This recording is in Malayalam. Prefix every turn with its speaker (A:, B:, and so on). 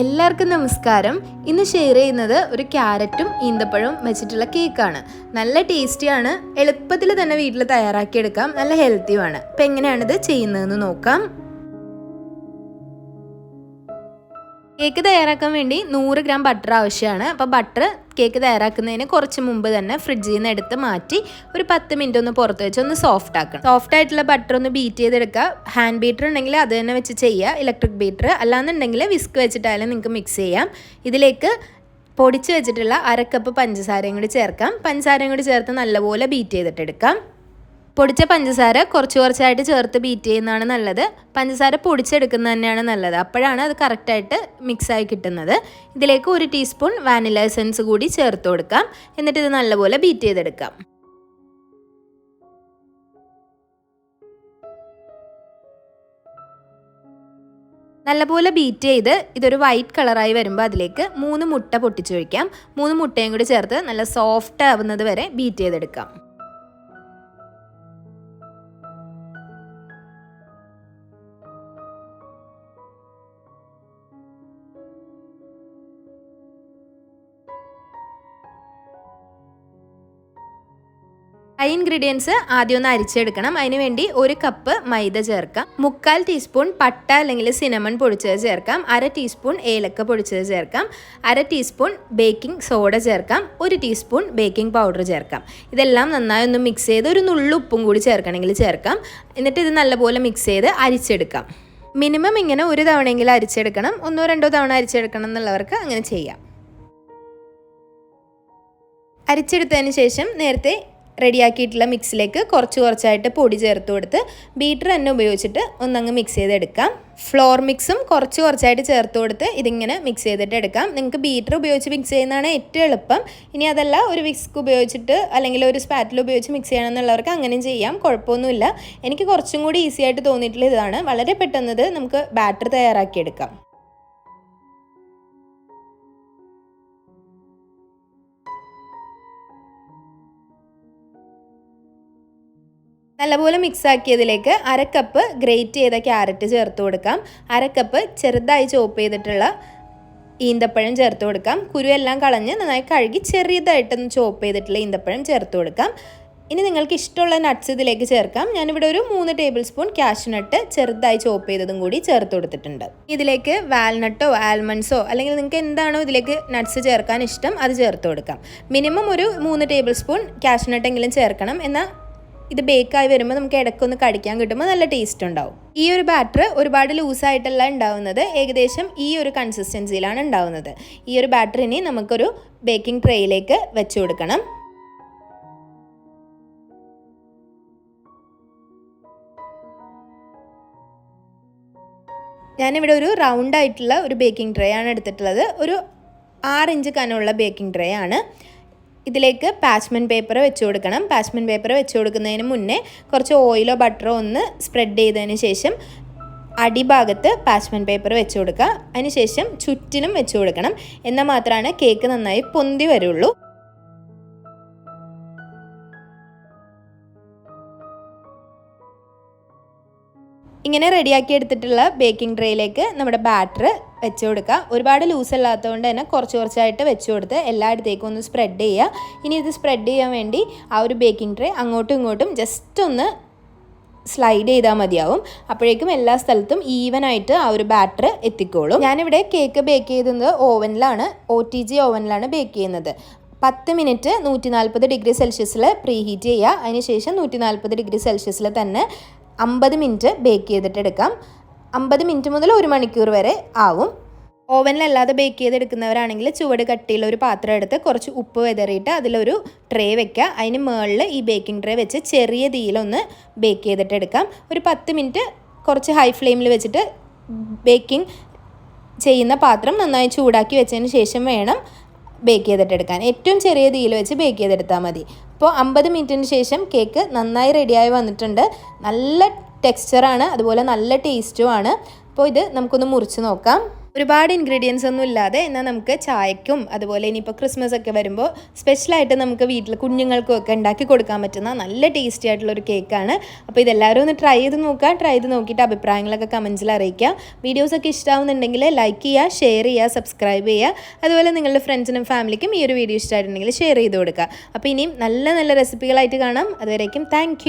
A: എല്ലാവർക്കും നമസ്കാരം. ഇന്ന് ഷെയർ ചെയ്യുന്നത് ഒരു ക്യാരറ്റും ഈന്തപ്പഴവും വെച്ചിട്ടുള്ള കേക്കാണ് നല്ല ടേസ്റ്റിയാണ് എളുപ്പത്തിൽ തന്നെ വീട്ടിൽ തയ്യാറാക്കിയെടുക്കാം. നല്ല ഹെൽത്തിയുമാണ് അപ്പം എങ്ങനെയാണിത് ചെയ്യുന്നതെന്ന് നോക്കാം. കേക്ക് തയ്യാറാക്കാൻ വേണ്ടി നൂറ് ഗ്രാം ബട്ടർ ആവശ്യമാണ്. അപ്പോൾ ബട്ടർ കേക്ക് തയ്യാറാക്കുന്നതിന് കുറച്ച് മുമ്പ് തന്നെ ഫ്രിഡ്ജിൽ നിന്ന് എടുത്ത് മാറ്റി ഒരു പത്ത് മിനിറ്റ് ഒന്ന് പുറത്ത് വെച്ച് ഒന്ന് സോഫ്റ്റ് ആക്കണം. സോഫ്റ്റ് ആയിട്ടുള്ള ബട്ടർ ഒന്ന് ബീറ്റ് ചെയ്തെടുക്കുക. ഹാൻഡ് ബീറ്റർ ഉണ്ടെങ്കിൽ അത് തന്നെ വെച്ച് ചെയ്യുക. ഇലക്ട്രിക് ബീറ്റർ അല്ലാന്നുണ്ടെങ്കിൽ വിസ്ക് വെച്ചിട്ടായാലും നിങ്ങൾക്ക് മിക്സ് ചെയ്യാം. ഇതിലേക്ക് പൊടിച്ച് വെച്ചിട്ടുള്ള അരക്കപ്പ് കപ്പ് പഞ്ചസാരയും കൂടി ചേർക്കാം. പഞ്ചസാരയും കൂടി ചേർത്ത് നല്ലപോലെ ബീറ്റ് ചെയ്തിട്ടെടുക്കാം പൊടിച്ച പഞ്ചസാര കുറച്ച് കുറച്ചായിട്ട് ചേർത്ത് ബീറ്റ് ചെയ്യുന്നതാണ് നല്ലത്. പഞ്ചസാര പൊടിച്ചെടുക്കുന്നത് തന്നെയാണ് നല്ലത്. അപ്പോഴാണ് അത് കറക്റ്റായിട്ട് മിക്സായി കിട്ടുന്നത്. ഇതിലേക്ക് ഒരു ടീസ്പൂൺ വാനില എസൻസ് കൂടി ചേർത്ത് കൊടുക്കാം. എന്നിട്ട് ഇത് നല്ലപോലെ ബീറ്റ് ചെയ്തെടുക്കാം. നല്ലപോലെ ബീറ്റ് ചെയ്ത് ഇതൊരു വൈറ്റ് കളറായി വരുമ്പോൾ അതിലേക്ക് മൂന്ന് മുട്ട പൊട്ടിച്ചൊഴിക്കാം. മൂന്ന് മുട്ടയും കൂടി ചേർത്ത് നല്ല സോഫ്റ്റ് ആവുന്നത് വരെ ബീറ്റ് ചെയ്തെടുക്കാം. ഇൻഗ്രീഡിയൻസ് ആദ്യം ഒന്ന് അരിച്ചെടുക്കണം. അതിനുവേണ്ടി ഒരു കപ്പ് മൈദ ചേർക്കാം. മുക്കാൽ ടീസ്പൂൺ പട്ട അല്ലെങ്കിൽ സിനമൺ പൊടിച്ചത് ചേർക്കാം. അര ടീസ്പൂൺ ഏലക്ക പൊടിച്ചത് ചേർക്കാം. അര ടീസ്പൂൺ ബേക്കിംഗ് സോഡ ചേർക്കാം. ഒരു ടീസ്പൂൺ ബേക്കിംഗ് പൗഡർ ചേർക്കാം. ഇതെല്ലാം നന്നായി ഒന്ന് മിക്സ് ചെയ്ത് ഒരു നുള്ളുപ്പും കൂടി ചേർക്കണമെങ്കിൽ ചേർക്കാം. എന്നിട്ട് ഇത് നല്ലപോലെ മിക്സ് ചെയ്ത് അരിച്ചെടുക്കാം. മിനിമം ഇങ്ങനെ ഒരു തവണയെങ്കിലും അരിച്ചെടുക്കണം. ഒന്നോ രണ്ടോ തവണ അരിച്ചെടുക്കണം എന്നുള്ളവർക്ക് അങ്ങനെ ചെയ്യാം. അരിച്ചെടുത്തതിന് ശേഷം നേരത്തെ റെഡിയാക്കിയിട്ടുള്ള മിക്സിലേക്ക് കുറച്ച് കുറച്ചായിട്ട് പൊടി ചേർത്ത് കൊടുത്ത് ബീറ്റർ തന്നെ ഉപയോഗിച്ചിട്ട് ഒന്നങ്ങ് മിക്സ് ചെയ്തെടുക്കാം. ഫ്ലോർ മിക്സും കുറച്ച് കുറച്ചായിട്ട് ചേർത്ത് കൊടുത്ത് ഇതിങ്ങനെ മിക്സ് ചെയ്തിട്ട് എടുക്കാം. നിങ്ങൾക്ക് ബീറ്റർ ഉപയോഗിച്ച് മിക്സ് ചെയ്യുന്നതാണ് ഏറ്റവും എളുപ്പം. ഇനി അതല്ല ഒരു വിസ്ക് ഉപയോഗിച്ചിട്ട് അല്ലെങ്കിൽ ഒരു സ്പാറ്റിൽ ഉപയോഗിച്ച് മിക്സ് ചെയ്യണമെന്നുള്ളവർക്ക് അങ്ങനെയും ചെയ്യാം. കുഴപ്പമൊന്നുമില്ല. എനിക്ക് കുറച്ചും കൂടി ഈസി ആയിട്ട് തോന്നിയിട്ടുള്ള ഇതാണ്. വളരെ പെട്ടെന്നത് നമുക്ക് ബാറ്റർ തയ്യാറാക്കിയെടുക്കാം. നല്ലപോലെ മിക്സാക്കിയതിലേക്ക് അരക്കപ്പ് അര കപ്പ് ഗ്രേറ്റ് ചെയ്ത ക്യാരറ്റ് ചേർത്ത് കൊടുക്കാം. അരക്കപ്പ് കപ്പ് ചെറുതായി ചോപ്പ് ചെയ്തിട്ടുള്ള ഈന്തപ്പഴം ചേർത്ത് കൊടുക്കാം. കുരുവെല്ലാം കളഞ്ഞ് നന്നായി കഴുകി ചെറിയതായിട്ടൊന്ന് ചോപ്പ് ചെയ്തിട്ടുള്ള ഈന്തപ്പഴം ചേർത്ത് കൊടുക്കാം. ഇനി നിങ്ങൾക്ക് ഇഷ്ടമുള്ള നട്ട്സ് ഇതിലേക്ക് ചേർക്കാം. ഞാനിവിടെ ഒരു മൂന്ന് ടേബിൾ സ്പൂൺ ക്യാഷ് നട്ട് ചെറുതായി ചോപ്പ് ചെയ്തതും കൂടി ചേർത്ത് കൊടുത്തിട്ടുണ്ട്. ഇതിലേക്ക് വാൽനട്ടോ ആൽമണ്ട്സോ അല്ലെങ്കിൽ നിങ്ങൾക്ക് എന്താണോ ഇതിലേക്ക് നട്ട്സ് ചേർക്കാൻ ഇഷ്ടം അത് ചേർത്ത് കൊടുക്കാം. മിനിമം ഒരു മൂന്ന് ടേബിൾ സ്പൂൺ ക്യാഷ് നട്ടെങ്കിലും ചേർക്കണം. എന്നാൽ ഇത് ബേക്കായി വരുമ്പോൾ നമുക്ക് ഇടയ്ക്കൊന്ന് കടിക്കാൻ കിട്ടുമ്പോൾ നല്ല ടേസ്റ്റ് ഉണ്ടാവും. ഈ ഒരു ബാറ്റർ ഒരുപാട് ലൂസായിട്ടല്ല ഉണ്ടാവുന്നത്. ഏകദേശം ഈ ഒരു കൺസിസ്റ്റൻസിയിലാണ് ഉണ്ടാവുന്നത്. ഈ ഒരു ബാറ്ററിനെ നമുക്കൊരു ബേക്കിംഗ് ട്രേയിലേക്ക് വെച്ച് കൊടുക്കണം. ഞാനിവിടെ ഒരു റൗണ്ട് ആയിട്ടുള്ള ഒരു ബേക്കിംഗ് ട്രേ ആണ് എടുത്തിട്ടുള്ളത്. ഒരു ആറ് ഇഞ്ച് കനമുള്ള ബേക്കിംഗ് ട്രേ ആണ്. ഇതിലേക്ക് പാച്ച്മെന്റ് പേപ്പർ വെച്ച് കൊടുക്കണം. പാച്ച്മെന്റ് പേപ്പർ വെച്ച് കൊടുക്കുന്നതിന് മുന്നേ കുറച്ച് ഓയിലോ ബട്ടറോ ഒന്ന് സ്പ്രെഡ് ചെയ്തതിന് ശേഷം അടിഭാഗത്ത് പാച്ച്മെന്റ് പേപ്പർ വെച്ച് കൊടുക്കുക. അതിനുശേഷം ചുറ്റിനും വെച്ച് കൊടുക്കണം. എന്നാൽ മാത്രമാണ് കേക്ക് നന്നായി പൊന്തി വരുള്ളൂ. ഇങ്ങനെ റെഡിയാക്കി എടുത്തിട്ടുള്ള ബേക്കിംഗ് ട്രേയിലേക്ക് നമ്മുടെ ബാറ്റർ വെച്ച് കൊടുക്കുക ഒരുപാട് ലൂസ് അല്ലാത്തതുകൊണ്ട് തന്നെ കുറച്ച് കുറച്ചായിട്ട് വെച്ച് കൊടുത്ത് എല്ലായിടത്തേക്കും ഒന്ന് സ്പ്രെഡ് ചെയ്യുക. ഇനി ഇത് സ്പ്രെഡ് ചെയ്യാൻ വേണ്ടി ആ ഒരു ബേക്കിംഗ് ട്രേ അങ്ങോട്ടും ഇങ്ങോട്ടും ജസ്റ്റ് ഒന്ന് സ്ലൈഡ് ചെയ്താൽ മതിയാവും. അപ്പോഴേക്കും എല്ലാ സ്ഥലത്തും ഈവൻ ആയിട്ട് ആ ഒരു ബാറ്റർ എത്തിക്കോളും. ഞാനിവിടെ കേക്ക് ബേക്ക് ചെയ്തത് ഓവനിലാണ് ഒ ടി ജി ഓവനിലാണ് ബേക്ക് ചെയ്യുന്നത്. പത്ത് മിനിറ്റ് നൂറ്റി നാൽപ്പത് ഡിഗ്രി സെൽഷ്യസിൽ പ്രീഹീറ്റ് ചെയ്യുക. അതിനുശേഷം നൂറ്റി നാൽപ്പത് ഡിഗ്രി സെൽഷ്യസിൽ തന്നെ അമ്പത് മിനിറ്റ് ബേക്ക് ചെയ്തിട്ട് എടുക്കാം. അമ്പത് മിനിറ്റ് മുതൽ ഒരു മണിക്കൂർ വരെ ആവും. ഓവനിലല്ലാതെ ബേക്ക് ചെയ്തെടുക്കുന്നവരാണെങ്കിൽ ചുവട് കട്ടിയുള്ള ഒരു പാത്രം എടുത്ത് കുറച്ച് ഉപ്പ് വെതറിയിട്ട് അതിലൊരു ട്രേ വെക്കുക. അതിന് മുകളിൽ ഈ ബേക്കിംഗ് ട്രേ വെച്ച് ചെറിയ തീയിലൊന്ന് ബേക്ക് ചെയ്തിട്ട് എടുക്കാം. ഒരു പത്ത് മിനിറ്റ് കുറച്ച് ഹൈ ഫ്ലെയിമിൽ വെച്ചിട്ട് ബേക്കിംഗ് ചെയ്യുന്ന പാത്രം നന്നായി ചൂടാക്കി വെച്ചതിന് ശേഷം വേണം ബേക്ക് ചെയ്തിട്ടെടുക്കാൻ. ഏറ്റവും ചെറിയ തീയിൽ വെച്ച് ബേക്ക് ചെയ്തെടുത്താൽ മതി. അപ്പോൾ അമ്പത് മിനിറ്റിന് ശേഷം കേക്ക് നന്നായി റെഡിയായി വന്നിട്ടുണ്ട്. നല്ല ടെക്സ്ചറാണ് അതുപോലെ നല്ല ടേസ്റ്റുമാണ് അപ്പോൾ ഇത് നമുക്കൊന്ന് മുറിച്ച് നോക്കാം. ഒരുപാട് ഇൻഗ്രീഡിയൻസ് ഒന്നും ഇല്ലാതെ എന്നാൽ നമുക്ക് ചായക്കും അതുപോലെ ഇനിയിപ്പോൾ ക്രിസ്മസ് ഒക്കെ വരുമ്പോൾ സ്പെഷ്യലായിട്ട് നമുക്ക് വീട്ടിൽ കുഞ്ഞുങ്ങൾക്കും ഒക്കെ ഉണ്ടാക്കി കൊടുക്കാൻ പറ്റുന്ന നല്ല ടേസ്റ്റി ആയിട്ടുള്ള ഒരു കേക്കാണ് അപ്പോൾ ഇതെല്ലാവരും ഒന്ന് ട്രൈ ചെയ്ത് നോക്കുക. ട്രൈ ചെയ്ത് നോക്കിയിട്ട് അഭിപ്രായങ്ങളൊക്കെ കമൻസിൽ അറിയിക്കുക. വീഡിയോസൊക്കെ ഇഷ്ടമാവുന്നുണ്ടെങ്കിൽ ലൈക്ക് ചെയ്യുക ഷെയർ ചെയ്യുക സബ്സ്ക്രൈബ് ചെയ്യുക. അതുപോലെ നിങ്ങളുടെ ഫ്രണ്ട്സിനും ഫാമിലിക്കും ഈ ഒരു വീഡിയോ ഇഷ്ടമായിട്ടുണ്ടെങ്കിൽ ഷെയർ ചെയ്ത് കൊടുക്കുക. അപ്പോൾ ഇനിയും നല്ല നല്ല റെസിപ്പികളായിട്ട് കാണാം. അതുവരേക്കും താങ്ക്